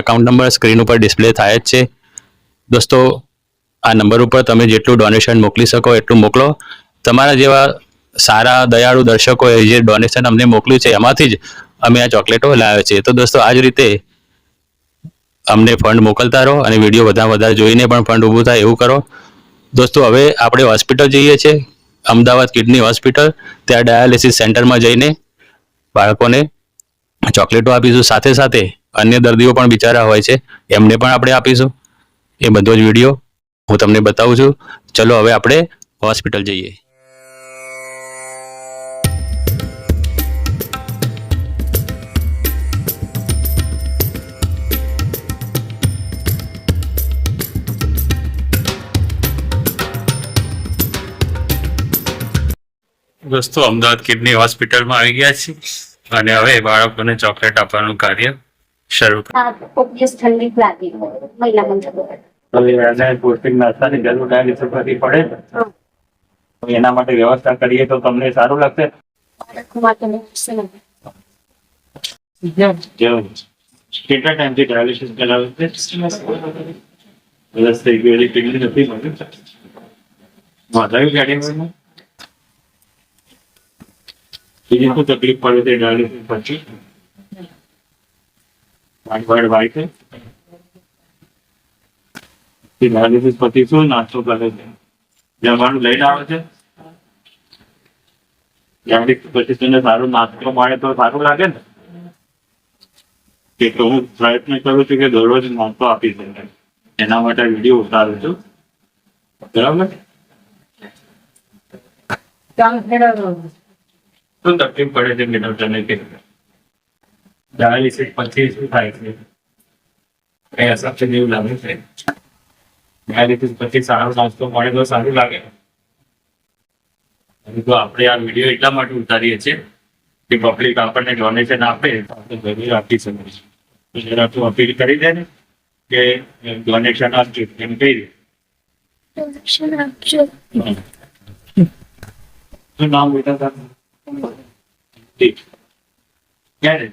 Account number screen ઉપર display થાય જ છે. દોસ્તો, આ નંબર ઉપર તમે જેટલું ડોનેશન મોકલી શકો એટલું મોકલો. તમારા જેવા સારા, દયાળુ દર્શકોએ જે ડોનેશન અમને મોકલ્યું છે, એમાંથી જ અમે આ ચોકલેટો લાવ્યા છે તો દોસ્તો આ જ રીતે અમને ફંડ મોકલતા રહો અને વીડિયો વધારે વધારે જોઈને પણ ફંડ ઊભું થાય એવું કરો. દોસ્તો, હવે આપણે હોસ્પિટલ જઈએ છીએ. અમદાવાદ કિડની હોસ્પિટલ ત્યાં ડાયાલિસિસ સેન્ટરમાં જઈને બાળકોને ચોકલેટો આપીશું. સાથે સાથે અન્ય દર્દીઓ પણ બિચારા હોય છે, એમને પણ આપણે આપીશું. એ બધો જ વીડિયો હું તમને બતાવું છું. ચલો હવે આપણે હોસ્પિટલ જઈએ. દોસ્તો, અમદાવાદ કિડની હોસ્પિટલમાં આવી ગયા છીએ. અને હવે બાળકોને ચોકલેટ આપવાનું કાર્ય શરૂ હા ઓબ્વિયસ ઠંડી લાગી મહિલા મંત્ર હવે એને પૌષ્ટિક નાસ્તાની જરૂર ડાયાલિસિસ કરવી પડે ને. તો એના માટે વ્યવસ્થા કરીએ તો તમને સારું લાગશે બાળકો માટે મૂકશે નહીં. જેવું કેટલા ટાઈમથી ડાયાલિસિસ કરાવે છે વર્ષ થઈ ગયું એની કિડની નથી મળ્યું નોંધાયું ગાડીમાં બીજી શું તકલીફ પડે છે ડાયાલિસિસ પછી વાય છે. ડાયાલિસિસ પછી શું નાસ્તો કરે છે? જમવાનું લઈને આવે છે. ડાયાલિસિસ પછી સારું નાસ્તો મળે તો સારું લાગે ને. કે તો હું પ્રયત્ન કરું છું કે દરરોજ નાસ્તો આપી દે એના માટે વીડિયો ઉતારું છું. બરાબર? શું તકલીફ પડે છે મેડમ તને કે? ડાયાલિસિસ એક પચીસ થાય છે? કઈ અસર છે જેવું લાગે છે? ડાયાલિસિસ પછી સારો નાસ્તો મળે તો સારું લાગે. અને તો આપણે આ વીડિયો એટલા માટે ઉતારીએ છીએ કે પબ્લિક આપણને ડોનેશન આપે તો આપણે જરૂર આપી શકીએ જરા તું અપીલ કરી દે ને કે ડોનેશન આપજો એમ કહી દે. આપજો. શું નામ બેટા તારું? ઠીક. ક્યારે?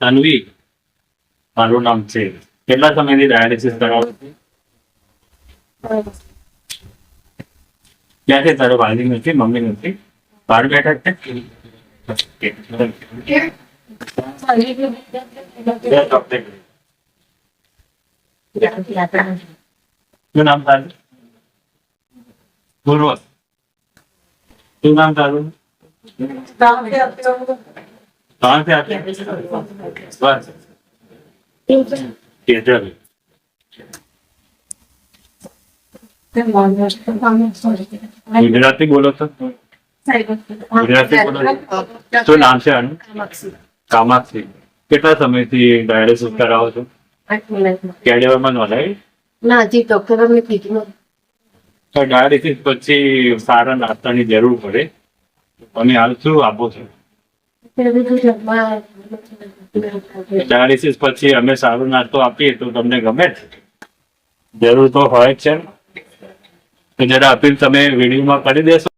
તન્વી મારું નામ છે કેટલા સમયથી ડાયાલિસિસ કરાવો છો? ક્યાં છે તારો ભાઈ નથી મમ્મી નથી બહાર બેઠા છે Okay. બે ચોકલેટ શું નામ તારું પૂર્વ શું નામ તારું कहाँ से आते हैं बस केजल ગુજરાતી બોલો છો ગુજરાતી બોલો છો શું નામ છે આનું કામાક્ષી કેટલા સમયથી ડાયાલિસિસ કરાવો છો કેડિયામાં નોંધાય ના હજી ડોક્ટર અમને કીધું તો ડાયાલિસિસ પછી સારા નાસ્તાની જરૂર પડે તમે હાલ શું આપો છો ડાયાલિસિસ પછી અમે સારો નાસ્તો આપીએ તો તમને ગમે જ. જરૂર તો હોય જ છે. જરા અપીલ તમે વિડીયોમાં કરી દેશો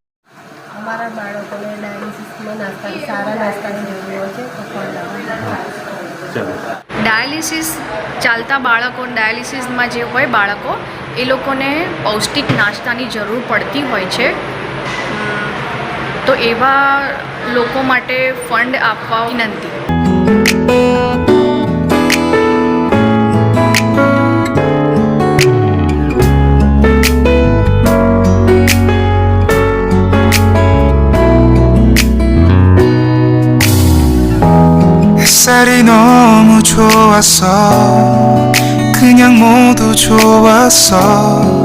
અમારા બાળકોને ડાયાલિસિસમાં નાસ્તા સારા નાસ્તાની જરૂર છે તો ફળ લાવવા ચલો. ડાયાલિસિસ ચાલતા બાળકો ડાયાલિસિસમાં જે હોય બાળકો એ લોકોને પૌષ્ટિક નાસ્તાની જરૂર પડતી હોય છે. તો એવા લોકો માટે ફંડ આપવા વિનંતી 햇살이 너무 좋았어 그냥 모두 좋았어